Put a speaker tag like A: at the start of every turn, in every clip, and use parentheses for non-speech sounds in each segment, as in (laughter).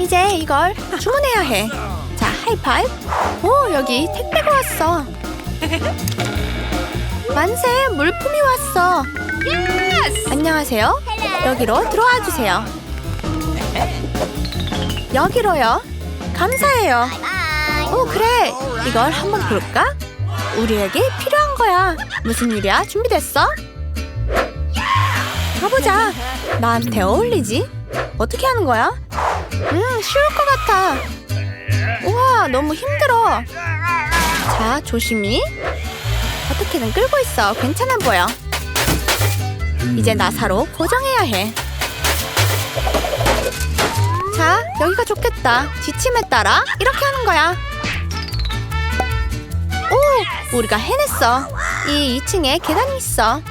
A: 이제 이걸 주문해야 해. 자, 하이파이브. 오, 여기 택배가 왔어. 만세, 물품이 왔어. 안녕하세요. 여기로 들어와 주세요. 여기로요. 감사해요. 오, 그래. 이걸 한번 볼까? 우리에게 필요한 거야. 무슨 일이야? 준비됐어? 가보자. 나한테 어울리지? 어떻게 하는 거야? 음, 쉬울 것 같아. 우와, 너무 힘들어. 자, 조심히. 어떻게든 끌고 있어. 괜찮아 보여. 이제 나사로 고정해야 해. 자, 여기가 좋겠다. 지침에 따라 이렇게 하는 거야. 오, 우리가 해냈어. 이 2층에 계단이 있어.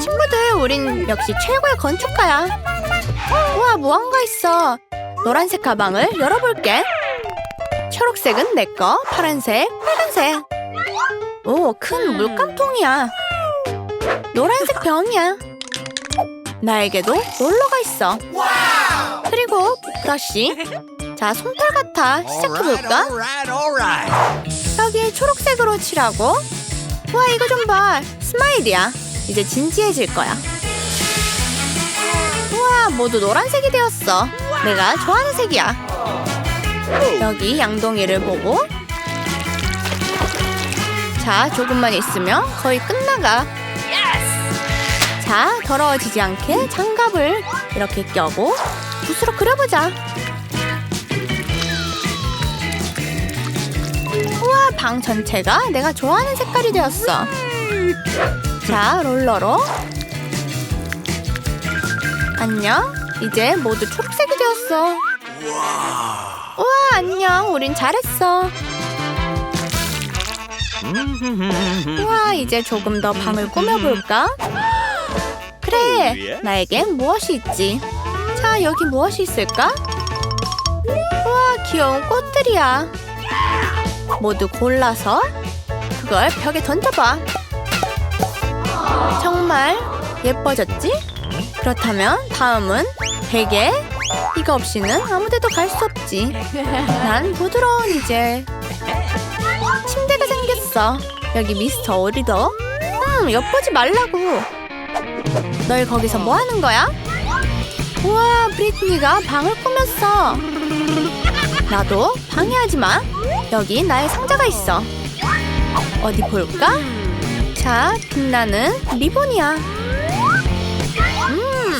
A: 친구들, 우린 역시 최고의 건축가야. 우와, 무언가 있어. 노란색 가방을 열어볼게. 초록색은 내 거, 파란색, 빨간색. 오, 큰 물감통이야. 노란색 병이야. 나에게도 롤러가 있어. 그리고 브러쉬. 자, 솜털 같아. 시작해볼까? 여기 초록색으로 칠하고. 와, 이거 좀 봐. 스마일이야. 이제 진지해질 거야. 우와, 모두 노란색이 되었어. 내가 좋아하는 색이야. 여기 양동이를 보고. 자, 조금만 있으면 거의 끝나가. 자, 더러워지지 않게 장갑을 이렇게 껴고 붓으로 그려보자. 우와, 방 전체가 내가 좋아하는 색깔이 되었어. 자, 롤러로. 안녕. 이제 모두 초록색이 되었어. 우와, 안녕. 우린 잘했어. 우와, 이제 조금 더 방을 꾸며볼까? 그래, 나에겐 무엇이 있지? 자, 여기 무엇이 있을까? 우와, 귀여운 꽃들이야. 모두 골라서 그걸 벽에 던져봐. 정말 예뻐졌지? 그렇다면 다음은 베개. 이거 없이는 아무데도 갈 수 없지. 난 부드러운 이제 침대가 생겼어. 여기 미스터 오리더. 음, 엿보지 말라고. 널 거기서 뭐 하는 거야? 우와, 브리트니가 방을 꾸몄어. 나도 방해하지 마. 여기 나의 상자가 있어. 어디 볼까? 자, 빛나는 리본이야.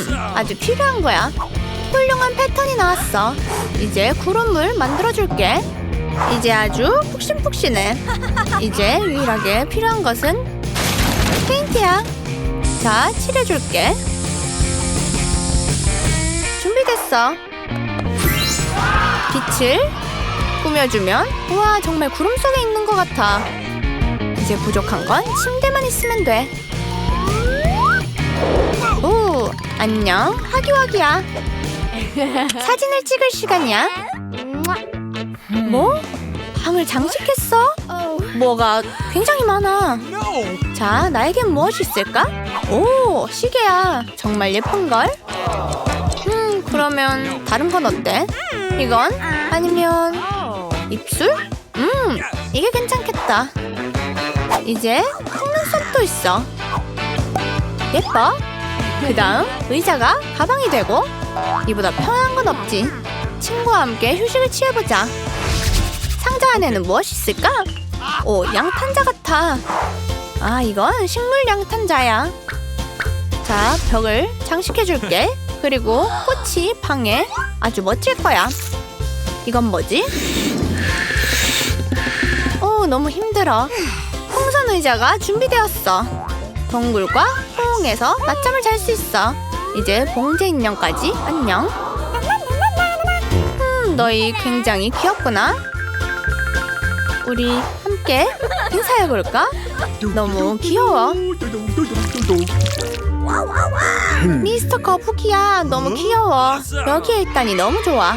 A: 음, 아주 필요한 거야. 훌륭한 패턴이 나왔어. 이제 구름을 만들어줄게. 이제 아주 푹신푹신해. 이제 유일하게 필요한 것은 페인트야. 자, 칠해줄게. 준비됐어. 빛을 꾸며주면 우와 정말 구름 속에 있는 것 같아. 이제 부족한 건 침대만 있으면 돼. 안녕 하기와기야. (laughs) 사진을 찍을 시간이야. 뭐? 방을 장식했어? 뭐가 굉장히 많아. 자, 나에겐 무엇이 있을까? 오, 시계야. 정말 예쁜걸? 음, 그러면 다른 건 어때? 이건? 아니면 입술? 음, 이게 괜찮겠다. 이제 속눈썹도 있어. 예뻐? 그 다음 의자가 가방이 되고 이보다 편한 건 없지. 친구와 함께 휴식을 취해보자. 상자 안에는 무엇이 있을까? 오, 양탄자 같아. 아, 이건 식물 양탄자야. 자, 벽을 장식해줄게. 그리고 꽃이 방에 아주 멋질 거야. 이건 뭐지? 오, 너무 힘들어. 풍선 의자가 준비되었어. 동굴과 호응에서 낮잠을 잘 수 있어. 이제 봉제 인형까지 안녕. 음, 너희 굉장히 귀엽구나. 우리 함께 인사해볼까? 너무 귀여워. 미스터 거북이야, 너무 귀여워. 여기에 있다니 너무 좋아.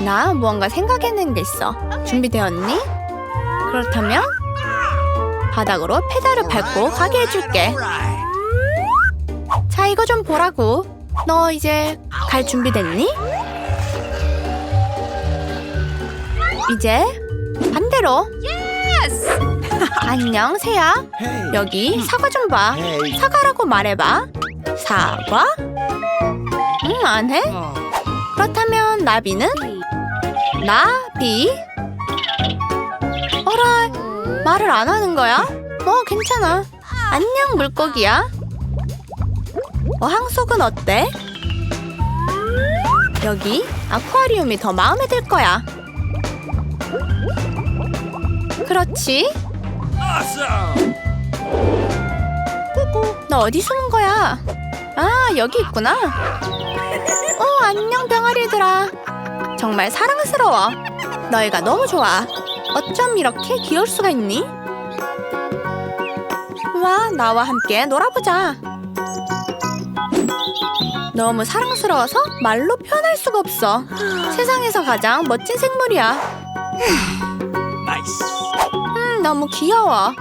A: 나 무언가 생각해낸 게 있어. 준비되었니? 그렇다면 바닥으로 페달을 밟고 가게 해줄게. 자, 이거 좀 보라고. 너 이제 갈 준비됐니? 이제 반대로. (laughs) 안녕, 새야. 여기 사과 좀 봐. 사과라고 말해봐. 사과? 응, 안 해? 그렇다면 나비는? 나비? 어라, 말을 안 하는 거야? 뭐, 괜찮아. 안녕, 물고기야. 어 항속은 어때? 여기 아쿠아리움이 더 마음에 들 거야. 그렇지.
B: Awesome.
A: 너 어디 숨은 거야? 아, 여기 있구나. 어, 안녕, 병아리들아. 정말 사랑스러워. 너희가 너무 좋아. 어쩜 이렇게 귀여울 수가 있니? 와, 나와 함께 놀아보자. 너무 사랑스러워서 말로 표현할 수가 없어. 세상에서 가장 멋진 생물이야.
B: Nice.
A: 음, 너무 귀여워.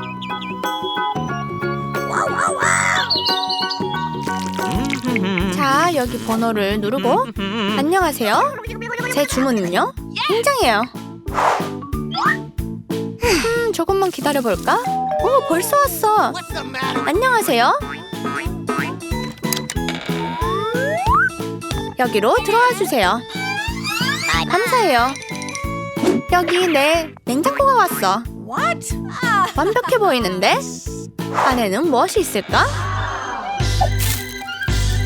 A: 자, 여기 번호를 누르고 안녕하세요. 제 주문은요? 굉장해요. 음, 조금만 기다려 볼까? 오, 벌써 왔어. 안녕하세요. 여기로 들어와 주세요. 감사해요. 여기 내 냉장고가 왔어. 완벽해 보이는데? 안에는 무엇이 있을까?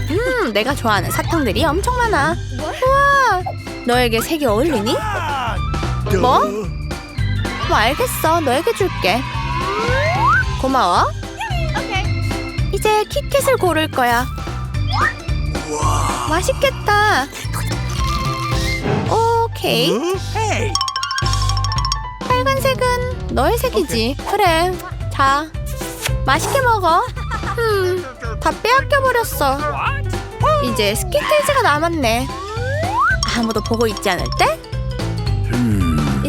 A: 음, 내가 좋아하는 사탕들이 엄청 많아. 우와, 너에게 색이 어울리니? 뭐? 뭐 알겠어, 너에게 줄게. 고마워. 이제 키캣을 고를 거야. 맛있겠다. 오케이. 빨간색은 너의 색이지. 그래. 자, 맛있게 먹어. 음, 다 빼앗겨 버렸어. 이제 스키틀즈가 남았네. 아무도 보고 있지 않을 때?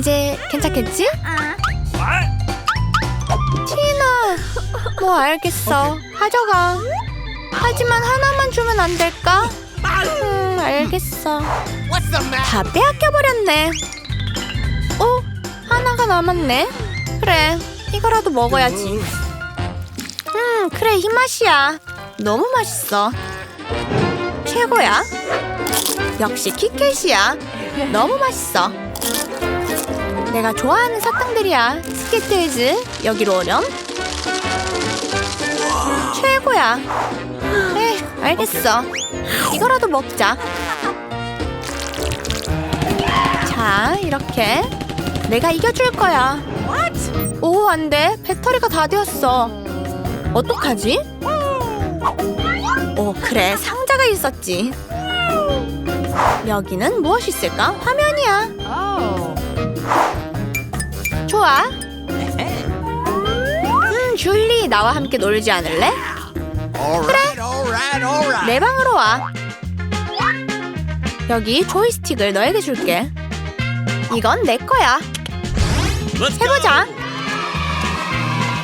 A: 이제 괜찮겠지? 티나, 뭐 알겠어. 가져가. 하지만 하나만 주면 안 될까? 음, 알겠어. 다 빼앗겨 버렸네. 어? 하나가 남았네. 그래, 이거라도 먹어야지. 음, 그래 이 맛이야. 너무 맛있어. 최고야. 역시 키캣이야. 너무 맛있어. 내가 좋아하는 사탕들이야. 스키틀즈 여기로 오렴. 최고야. 에, 알겠어. 이거라도 먹자. 자, 이렇게 내가 이겨줄 거야. 오, 안 돼. 배터리가 다 되었어. 어떡하지? 오, 그래. 상자가 있었지. 여기는 무엇이 있을까? 화면이야. 좋아. 음, 줄리, 나와 함께 놀지 않을래?
B: Right.
A: 내 방으로 와. 여기 조이스틱을 너에게 줄게. 이건 내 거야. 해보자.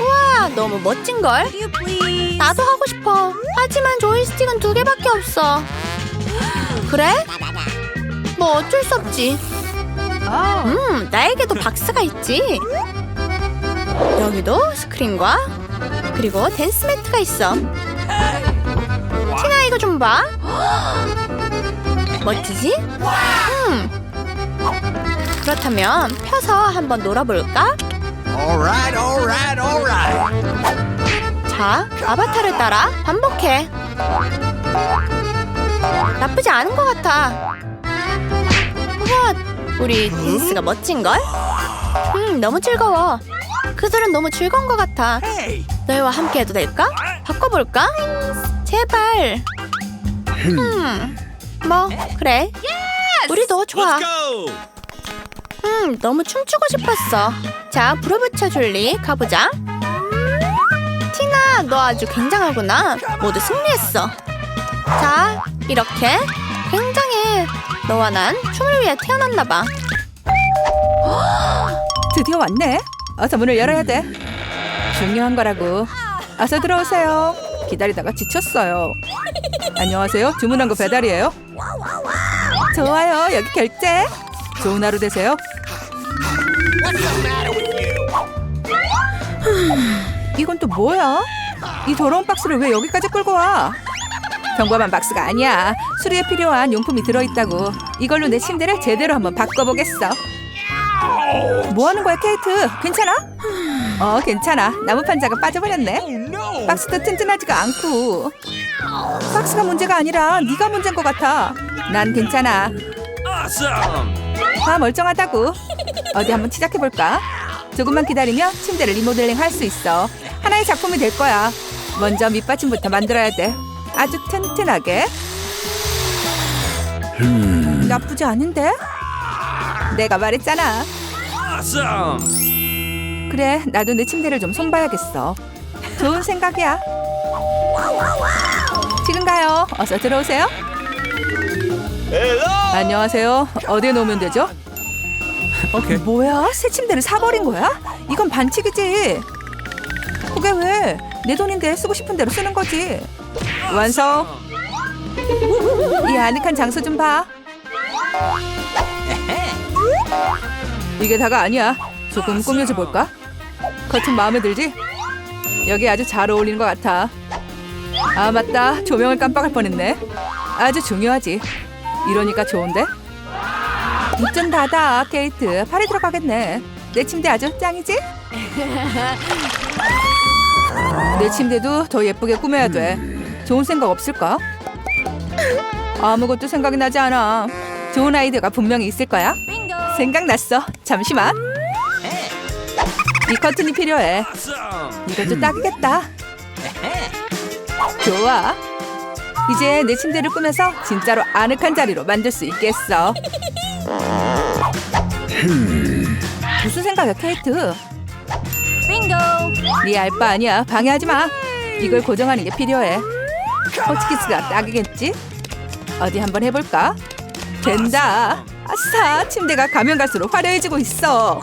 A: 우와, 너무 멋진 걸. 나도 하고 싶어. 하지만 조이스틱은 두 개밖에 없어. 그래? 뭐 어쩔 수 없지. 음, 나에게도 박스가 있지. 여기도 스크린과 그리고 댄스 매트가 있어. 티나 이거 좀 봐. 멋지지? 음. 그렇다면 펴서 한번 놀아볼까? 자, 아바타를 따라 반복해. 나쁘지 않은 것 같아. 우리 댄스가 멋진걸? 음, 너무 즐거워. 그들은 너무 즐거운 것 같아. 너희와 함께 해도 될까? 바꿔볼까? 제발. 음, 뭐, 그래. 우리도 좋아.
B: Let's go.
A: 음, 너무 춤추고 싶었어. 자, 불을 붙여 줄리. 가보자. 티나, 너 아주 굉장하구나. 모두 승리했어. 자, 이렇게 굉장해. 너와 난 춤을 위해 태어났나 봐. (gasps)
C: 드디어 왔네. 어서 문을 열어야 돼. 중요한 거라고. 어서 들어오세요. 기다리다가 지쳤어요. 안녕하세요. 주문한 거 배달이에요. 좋아요. 여기 결제. 좋은 하루 되세요. 이건 또 뭐야? 이 더러운 박스를 왜 여기까지 끌고 와? 평범한 박스가 아니야. 수리에 필요한 용품이 들어있다고. 이걸로 내 침대를 제대로 한번 바꿔보겠어. 뭐 하는 거야, 케이트? 괜찮아? 어, 괜찮아. 나무 판자가 빠져버렸네. 박스도 튼튼하지가 않고. 박스가 문제가 아니라 네가 문제인 것 같아. 난 괜찮아. 다 멀쩡하다고. 어디 한번 시작해볼까? 조금만 기다리면 침대를 리모델링 할 수 있어. 하나의 작품이 될 거야. 먼저 밑받침부터 만들어야 돼. 아주 튼튼하게. 나쁘지 않은데? 내가 말했잖아.
B: Awesome!
C: 그래, 나도 내 침대를 좀 손봐야겠어. 좋은 생각이야. 지금 가요. 어서 들어오세요. 안녕하세요. 어디에 놓으면 되죠?
B: 오케이.
C: 뭐야? 새 침대를 사버린 거야? 이건 반칙이지. 그게 왜? 내 돈인데 쓰고 싶은 대로 쓰는 거지. 완성. 이 아늑한 장소 좀 봐. 이게 다가 아니야. 조금 꾸며줘 볼까? 커튼 마음에 들지? 여기 아주 잘 어울리는 것 같아. 아 맞다. 조명을 깜빡할 뻔했네. 아주 중요하지. 이러니까 좋은데? 입 좀 닫아, 케이트. 팔이 들어가겠네. 내 침대 아주 짱이지? (laughs) 내 침대도 더 예쁘게 꾸며야 돼. 좋은 생각 없을까? 아무것도 생각이 나지 않아. 좋은 아이디어가 분명히 있을 거야. 생각났어. 잠시만. 이 커튼이 필요해. 이것도 딱이겠다. 좋아. 이제 내 침대를 꾸며서 진짜로 아늑한 자리로 만들 수 있겠어. 무슨 생각이야, 케이트? 네알바 아니야. 방해하지 마. 이걸 고정하는 게 필요해. 호치키스가 딱이겠지? 어디 한번 해볼까? 된다. 아싸, 침대가 가면 갈수록 화려해지고 있어.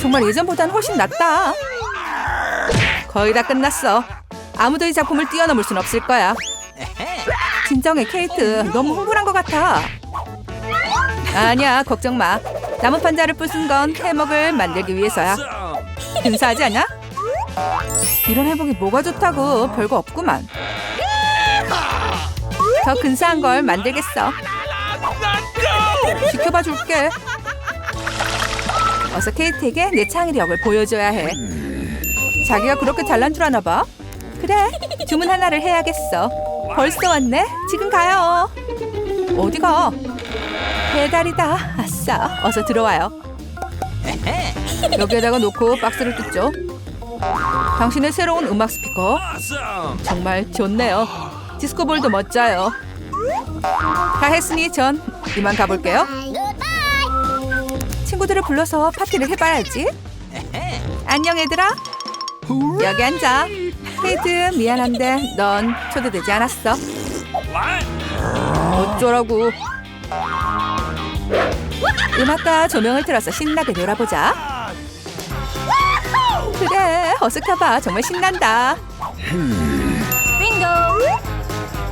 C: 정말 예전보다는 훨씬 낫다. 거의 다 끝났어. 아무도 이 작품을 뛰어넘을 순 없을 거야. 진정해, 케이트. 너무 흥분한 것 같아. 아니야, 걱정 마. 나무 판자를 부순 건 해먹을 만들기 위해서야. 근사하지 않아? 이런 회복이 뭐가 좋다고 별거 없구만. 더 근사한 걸 만들겠어. 지켜봐 줄게. 어서 케이트에게 내 창의력을 보여줘야 해. 자기가 그렇게 잘난 줄 아나 봐. 그래, 주문 하나를 해야겠어. 벌써 왔네. 지금 가요. 어디가? 배달이다. 아싸. 어서 들어와요. (laughs) 여기에다가 놓고 박스를 뜯죠. 당신의 새로운 음악 스피커! 정말 좋네요. 디스코볼도 멋져요. 다 했으니 전 이만 가볼게요. 친구들을 불러서 파티를 해봐야지. 안녕 얘들아. 여기 앉아. 헤이드 미안한데 넌 초대되지 않았어. 어쩌라고. 음악과 조명을 틀어서 신나게 놀아보자. 그래, 어서 가봐. 정말 신난다.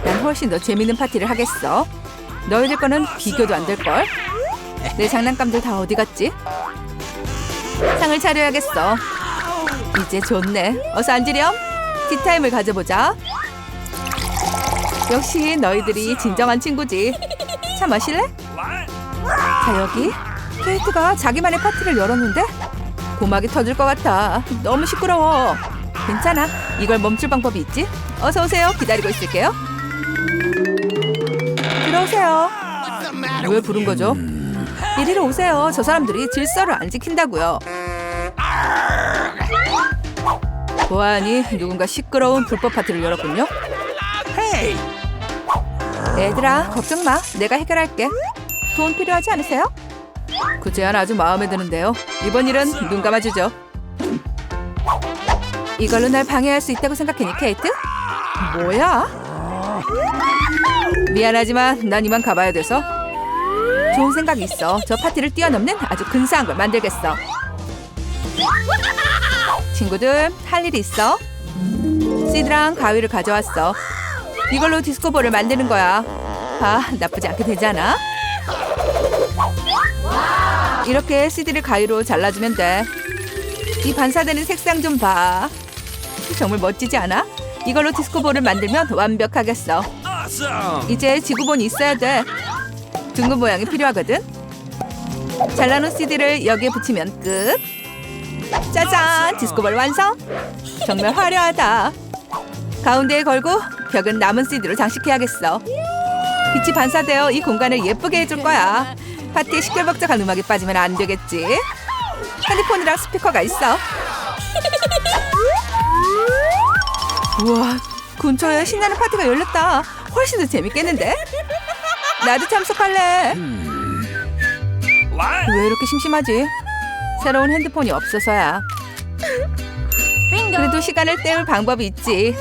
C: 난 훨씬 더 재밌는 파티를 하겠어. 너희들 거는 비교도 안 될걸? 내 장난감들 다 어디 갔지? 상을 차려야겠어. 이제 좋네. 어서 앉으렴. 티타임을 가져보자. 역시 너희들이 진정한 친구지. 차 마실래? 자 여기 케이트가 자기만의 파티를 열었는데 고막이 터질 것 같아. 너무 시끄러워. 괜찮아? 이걸 멈출 방법이 있지? 어서 오세요. 기다리고 있을게요. 들어오세요. 왜 부른 거죠? 이리로 오세요. 저 사람들이 질서를 안 지킨다고요. 보아하니 누군가 시끄러운 불법 파티를 열었군요.
B: Hey!
C: 얘들아 걱정 마. 내가 해결할게. 돈 필요하지 않으세요? 그 제안 아주 마음에 드는데요 이번 일은 눈 감아주죠 이걸로 날 방해할 수 있다고 생각했니 케이트? 뭐야? 미안하지만 난 이만 가봐야 돼서 좋은 생각이 있어 저 파티를 뛰어넘는 아주 근사한 걸 만들겠어 친구들 할 일이 있어 시드랑 가위를 가져왔어. 이걸로 디스코볼을 만드는 거야. 아, 나쁘지 않게 되지 않아? 이렇게 시드를 가위로 잘라주면 돼. 이 반사되는 색상 좀 봐. 정말 멋지지 않아? 이걸로 디스코볼을 만들면 완벽하겠어. 이제 지구본이 있어야 돼. 둥근 모양이 필요하거든. 잘라놓은 CD를 여기에 붙이면 끝. 짜잔! 디스코볼 완성! 정말 화려하다. 가운데에 걸고 벽은 남은 CD로 장식해야겠어. 빛이 반사되어 이 공간을 예쁘게 해줄 거야. 파티에 시끌벅적한 음악이 빠지면 안 되겠지. 핸드폰이랑 스피커가 있어. 우와, 근처에 신나는 파티가 열렸다. 훨씬 더 재밌겠는데? 나도 참석할래. 왜 이렇게 심심하지? 새로운 핸드폰이 없어서야. 그래도 시간을 때울 방법이 있지.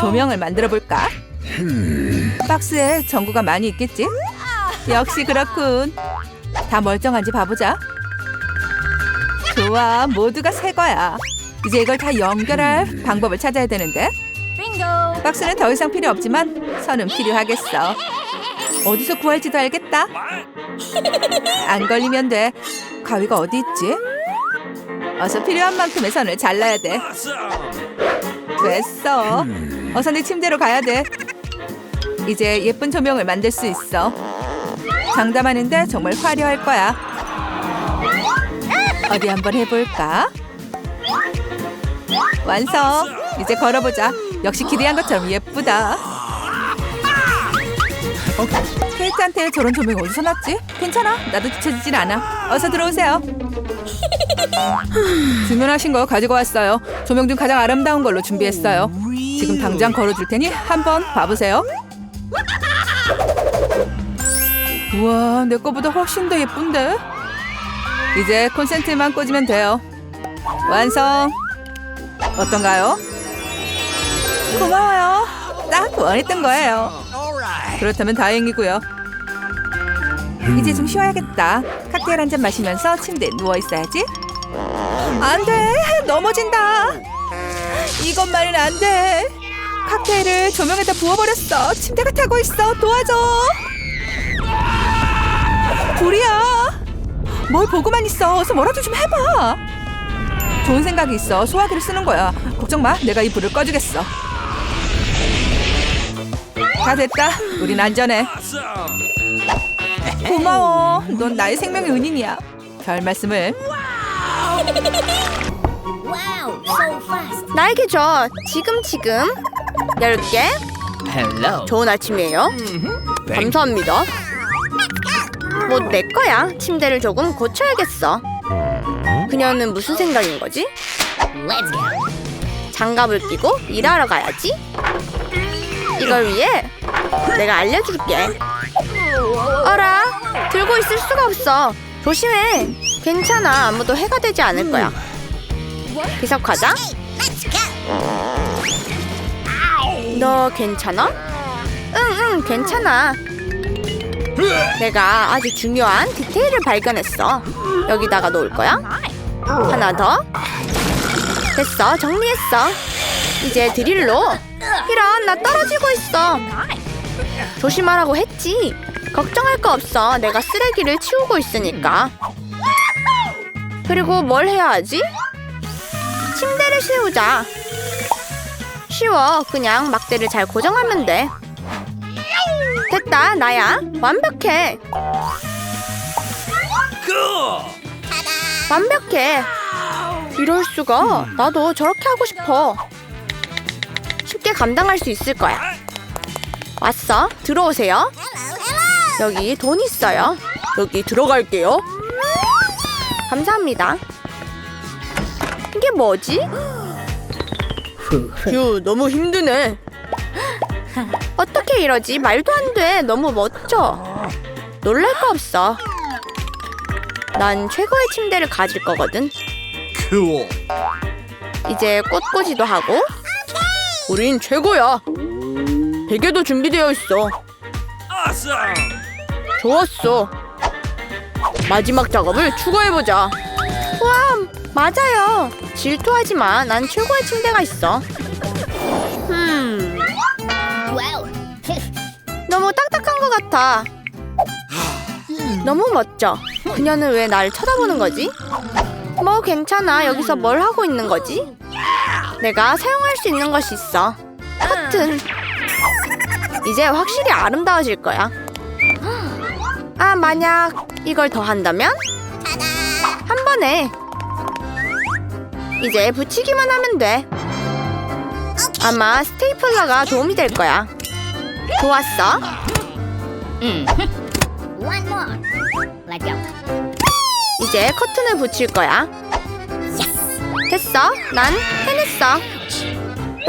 C: 조명을 만들어 볼까? 박스에 전구가 많이 있겠지? 역시 그렇군. 다 멀쩡한지 봐보자. 좋아, 모두가 새 거야. 이제 이걸 다 연결할 방법을 찾아야 되는데. 박스는 더 이상 필요 없지만 선은 필요하겠어. 어디서 구할지도 알겠다. 안 걸리면 돼. 가위가 어디 있지? 어서 필요한 만큼의 선을 잘라야 돼. 됐어. 어서 내 침대로 가야 돼. 이제 예쁜 조명을 만들 수 있어. 장담하는데 정말 화려할 거야. 어디 한번 해볼까? 완성. 이제 걸어보자. 역시 기대한 것처럼 예쁘다. 케이트한테 저런 조명 어디서 났지? 괜찮아. 나도 뒤처지진 않아. 어서 들어오세요. 주문하신 거 가지고 왔어요. 조명 중 가장 아름다운 걸로 준비했어요. 지금 당장 걸어줄 테니 한번 봐보세요. 우와, 내 거보다 훨씬 더 예쁜데? 이제 콘센트만 꽂으면 돼요. 완성. 어떤가요? 고마워요. 딱 원했던 거예요. 그렇다면 다행이고요. 이제 좀 쉬어야겠다. 칵테일 한 잔 마시면서 침대에 누워 있어야지. 안 돼, 넘어진다. 이것만은 안 돼. 칵테일을 조명에다 부어버렸어. 침대가 타고 있어. 도와줘. 불이야. 뭘 보고만 있어. 어서 뭐라도 좀 해봐. 좋은 생각이 있어. 소화기를 쓰는 거야. 걱정 마. 내가 이 불을 꺼주겠어. 다 됐다. 우린 안전해. 고마워. 넌 나의 생명의 은인이야. 별 말씀을.
A: 나에게 줘. 지금 지금. 열개
B: Hello.
A: 좋은 아침이에요. 감사합니다. 뭐 내 거야. 침대를 조금 고쳐야겠어. 그녀는 무슨 생각인 거지? 장갑을 끼고 일하러 가야지. 이걸 위해 내가 알려줄게. 어라, 들고 있을 수가 없어. 조심해. 괜찮아. 아무도 해가 되지 않을 거야.
D: go.
A: 너 괜찮아? 응, 응, 괜찮아. 내가 아주 중요한 디테일을 발견했어. 여기다가 놓을 거야. 하나 더. 됐어, 정리했어. 이제 드릴로. 이런, 나 떨어지고 있어. 조심하라고 했지. 걱정할 거 없어. 내가 쓰레기를 치우고 있으니까. 그리고 뭘 해야 하지? 침대를 세우자. 쉬워. 그냥 막대를 잘 고정하면 돼. 됐다, 나야. 완벽해. 완벽해. 이럴 수가. 나도 저렇게 하고 싶어. 쉽게 감당할 수 있을 거야. 왔어. 들어오세요. 여기 돈 있어요. 여기 들어갈게요. 감사합니다. 이게 뭐지? 휴, 너무 힘드네. 어떻게 이러지? 말도 안 돼. 너무 멋져. 놀랄 거 없어. 난 최고의 침대를 가질 거거든.
B: Cool.
A: 이제 꽃꽂이도 하고. 우린 최고야. 베개도 준비되어 있어.
B: Awesome.
A: 좋았어. 마지막 작업을 추가해보자. 와, 맞아요. 질투하지 마. 난 최고의 침대가 있어. 음, 같아. 너무 멋져. 그녀는 왜날 쳐다보는 거지? 뭐 괜찮아. 여기서 뭘 하고 있는 거지? 내가 사용할 수 있는 것이 있어. 커튼. 이제 확실히 아름다워질 거야. 아, 만약 이걸 더 한다면? 한 번에. 이제 붙이기만 하면 돼. 아마 스테이플러가 도움이 될 거야. 좋았어.
D: One more. Let's go.
A: 이제 커튼을 붙일 거야. 됐어. 난 해냈어.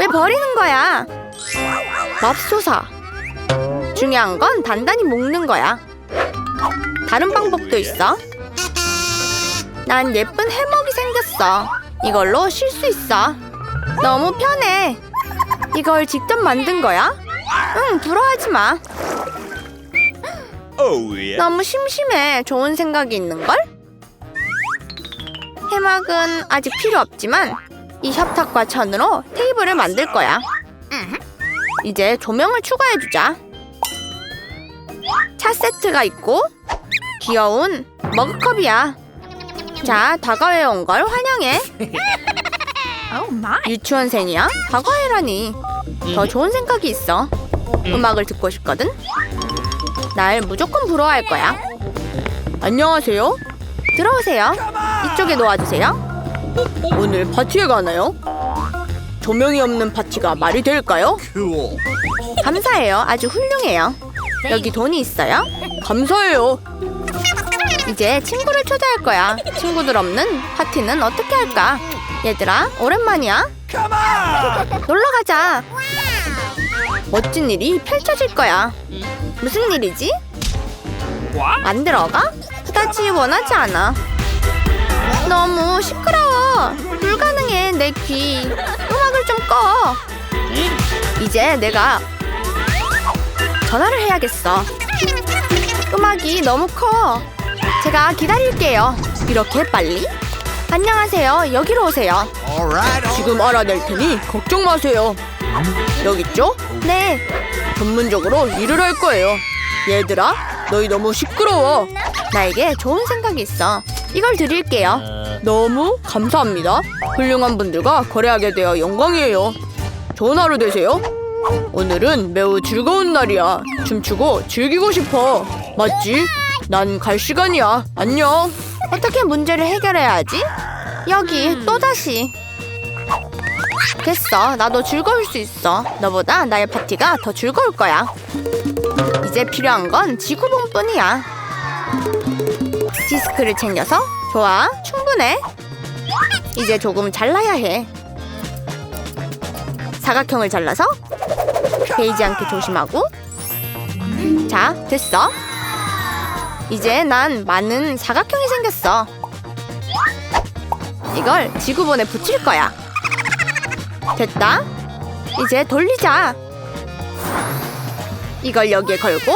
A: 왜 버리는 거야? 맙소사. 중요한 건 단단히 묶는 거야. 다른 방법도 있어. 난 예쁜 해먹이 생겼어. 이걸로 쉴 수 있어. 너무 편해. 이걸 직접 만든 거야? 응, 부러워하지 마.
B: Oh, yeah.
A: 너무 심심해. 좋은 생각이 있는걸? 해막은 아직 필요 없지만 이 협탁과 천으로 테이블을 만들 거야. 이제 조명을 추가해주자. 차 세트가 있고 귀여운 머그컵이야. 자, 다가회 온 걸 환영해. (laughs) 유치원생이야? 다가회라니. 더 좋은 생각이 있어. 음악을 듣고 싶거든. 날 무조건 부러워할 거야. 안녕하세요. 들어오세요. 이쪽에 놓아주세요. 오늘 파티에 가나요? 조명이 없는 파티가 말이 될까요? 감사해요. 아주 훌륭해요. 여기 돈이 있어요? 감사해요. 이제 친구를 초대할 거야. 친구들 없는 파티는 어떻게 할까? 얘들아, 오랜만이야. 놀러 가자. 멋진 일이 펼쳐질 거야. 무슨 일이지? 안 들어가? 그다지 원하지 않아. 너무 시끄러워. 불가능해, 내 귀. 음악을 좀 꺼. 이제 내가 전화를 해야겠어. 음악이 너무 커. 제가 기다릴게요. 이렇게 빨리? 안녕하세요. 여기로 오세요. 지금 알아낼 테니 걱정 마세요. 여기 있죠? 네. 전문적으로 일을 할 거예요. 얘들아, 너희 너무 시끄러워. 나에게 좋은 생각이 있어. 이걸 드릴게요. 너무 감사합니다. 훌륭한 분들과 거래하게 되어 영광이에요. 좋은 하루 되세요. 오늘은 매우 즐거운 날이야. 춤추고 즐기고 싶어. 맞지? 난 갈 시간이야. 안녕. 어떻게 문제를 해결해야 하지? 여기 또다시. 됐어. 나도 즐거울 수 있어. 너보다 나의 파티가 더 즐거울 거야. 이제 필요한 건 지구본뿐이야. 디스크를 챙겨서 좋아. 충분해. 이제 조금 잘라야 해. 사각형을 잘라서 베이지 않게 조심하고. 자, 됐어. 이제 난 많은 사각형이 생겼어. 이걸 지구본에 붙일 거야. 됐다. 이제 돌리자. 이걸 여기에 걸고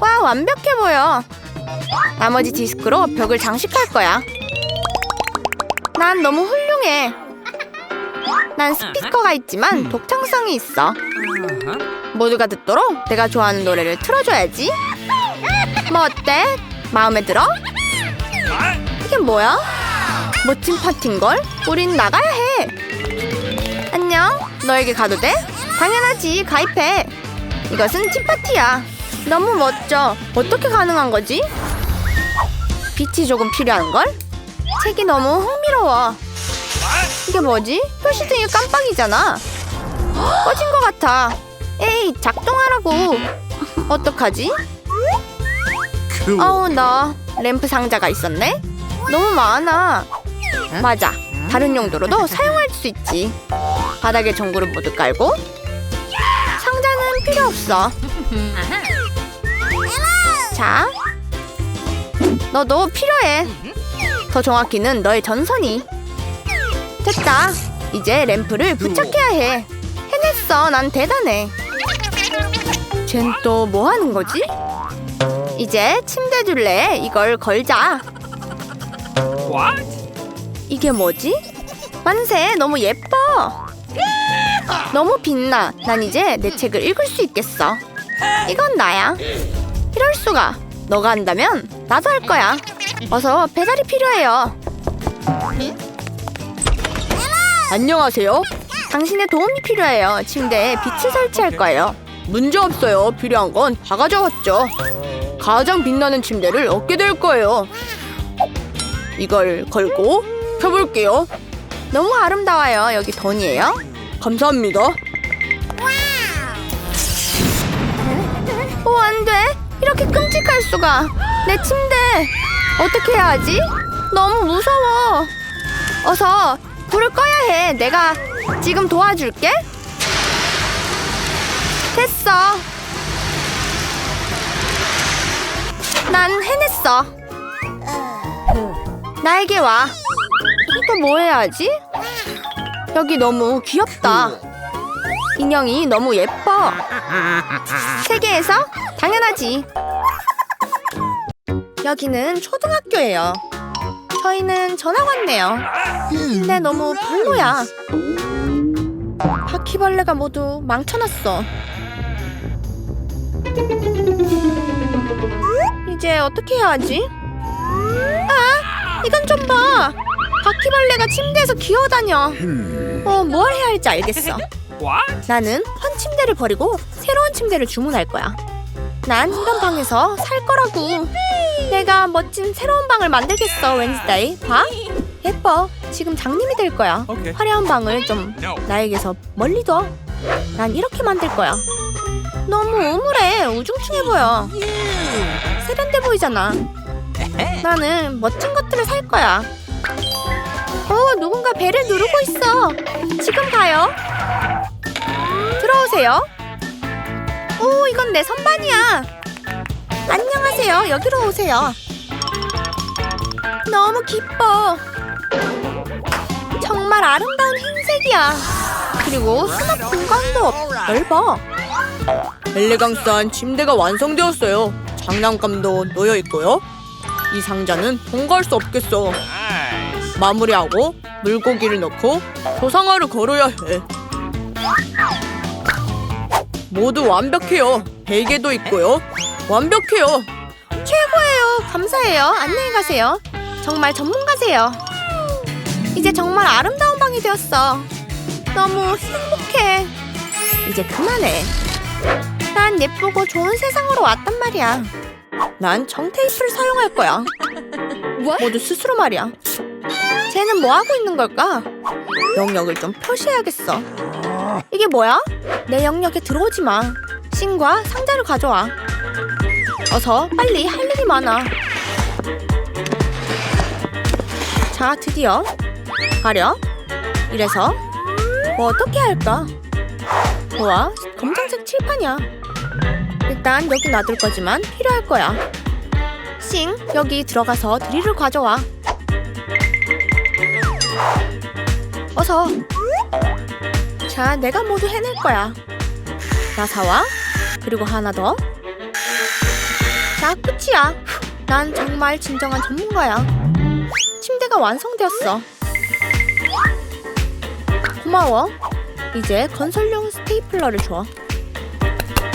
A: 와 완벽해 보여. 나머지 디스크로 벽을 장식할 거야. 난 너무 훌륭해. 난 스피커가 있지만 독창성이 있어. 모두가 듣도록 내가 좋아하는 노래를 틀어줘야지. 뭐 어때? 마음에 들어? 이게 뭐야? 멋진 파티인걸? 우린 나가야 해. 안녕. 너에게 가도 돼? 당연하지. 가입해. 이것은 팀파티야. 너무 멋져. 어떻게 가능한 거지? 빛이 조금 필요한걸? 책이 너무 흥미로워. 이게 뭐지? 표시등이 깜빡이잖아. 헉, 꺼진 것 같아. 에이, 작동하라고. 어떡하지? 어우, 너 램프 상자가 있었네? 너무 많아. 맞아. 다른 용도로도 사용할 수 있지. 바닥에 전구를 모두 깔고 상자는 필요 없어. 자, 너도 필요해. 더 정확히는 너의 전선이. 됐다. 이제 램프를 부착해야 해. 해냈어. 난 대단해. 쟨 또 뭐 하는 거지? 이제 침대 둘레에 이걸 걸자. 이게 뭐지? 만세 너무 예뻐. 너무 빛나. 난 이제 내 책을 읽을 수 있겠어. 이건 나야. 이럴 수가. 너가 한다면 나도 할 거야. 어서 배달이 필요해요. 안녕하세요. 당신의 도움이 필요해요. 침대에 빛을 설치할 거예요. 문제 없어요. 필요한 건 다 가져왔죠. 가장 빛나는 침대를 얻게 될 거예요. 이걸 걸고 펴볼게요. 너무 아름다워요. 여기 돈이에요. 감사합니다. 오, 안 돼. 이렇게 끔찍할 수가. 내 침대. 어떻게 해야 하지? 너무 무서워. 어서 불을 꺼야 해. 내가 지금 도와줄게. 됐어. 난 해냈어. 나에게 와. 또 뭐 해야지? 여기 너무 귀엽다. 인형이 너무 예뻐. 세계에서 당연하지. 여기는 초등학교예요. 저희는 전학 왔네요. 근데 너무 별로야. 바퀴벌레가 모두 망쳐놨어. 이제 어떻게 해야 하지? 아, 이건 좀 봐. 바퀴벌레가 침대에서 기어다녀. 어, 뭘 해야 할지 알겠어. 나는 헌 침대를 버리고 새로운 침대를 주문할 거야. 난 이런 방에서 살 거라고. 내가 멋진 새로운 방을 만들겠어, 웬스데이. 봐. 예뻐. 지금 장님이 될 거야.
B: 오케이.
A: 화려한 방을 좀 나에게서 멀리 둬. 난 이렇게 만들 거야. 너무 우물해. 우중충해 보여. 세련돼 보이잖아. (laughs) 나는 멋진 것들을 살 거야. 어, 누군가 배를 누르고 있어. 지금 가요. 들어오세요. 오, 이건 내 선반이야. 안녕하세요. 여기로 오세요. 너무 기뻐. 정말 아름다운 흰색이야. 그리고 수납 공간도 넓어. 엘레강스한 침대가 완성되었어요. 장난감도 놓여 있고요. 이 상자는 통과할 수 없겠어. 마무리하고 물고기를 넣고 조상화를 걸어야 해. 모두 완벽해요. 베개도 있고요. 완벽해요. 최고예요. 감사해요. 안녕히 가세요. 정말 전문가세요. 이제 정말 아름다운 방이 되었어. 너무 행복해. 이제 그만해. 난 예쁘고 좋은 세상으로 왔단 말이야. 난 정테이프를 사용할 거야. 모두 스스로 말이야. 쟤는 뭐 하고 있는 걸까? 영역을 좀 표시해야겠어. 이게 뭐야? 내 영역에 들어오지 마. 신과 상자를 가져와. 어서 빨리 할 일이 많아. 자, 드디어 가려. 이래서 뭐 어떻게 할까? 좋아, 검정색 칠판이야. 일단 여기 놔둘 거지만 필요할 거야. 싱, 여기 들어가서 드릴을 가져와. 어서. 자, 내가 모두 해낼 거야. 나사와 그리고 하나 더. 자, 끝이야. 난 정말 진정한 전문가야. 침대가 완성되었어. 고마워. 이제 건설용 스테이플러를 줘.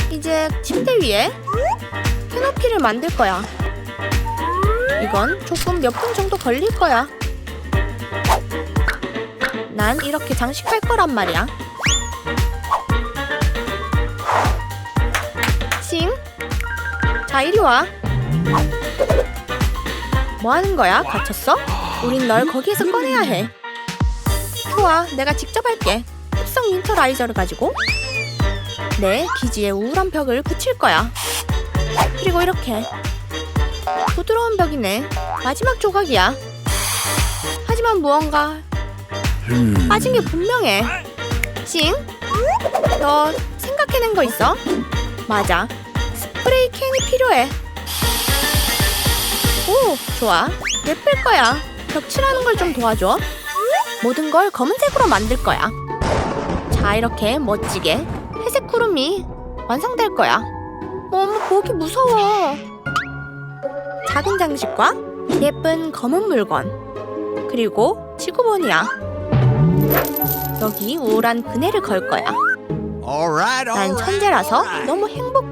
A: 이제 침대 위에 캐노피를 만들 거야. 이건 조금 몇 분 정도 걸릴 거야. 난 이렇게 장식할 거란 말이야. 싱, 자 이리 와. 뭐 하는 거야? 갇혔어? 우린 널 거기에서 꺼내야 해. 좋아, 내가 직접 할게. 흡성 윈터라이저를 가지고 내 기지에 우울한 벽을 붙일 거야. 그리고 이렇게 부드러운 벽이네. 마지막 조각이야. 하지만 무언가 빠진 게 분명해. 싱, 너 생각해낸 거 있어? 맞아. 스프레이 캔이 필요해. 오, 좋아. 예쁠 거야. 벽칠하는 걸 좀 도와줘. 모든 걸 검은색으로 만들 거야. 자, 이렇게 멋지게 회색 구름이 완성될 거야. 너무 보기 무서워. 작은 장식과 예쁜 검은 물건. 그리고 지구본이야. 여기 우울한 그네를 걸 거야. 난. 천재라서. 너무 행복해.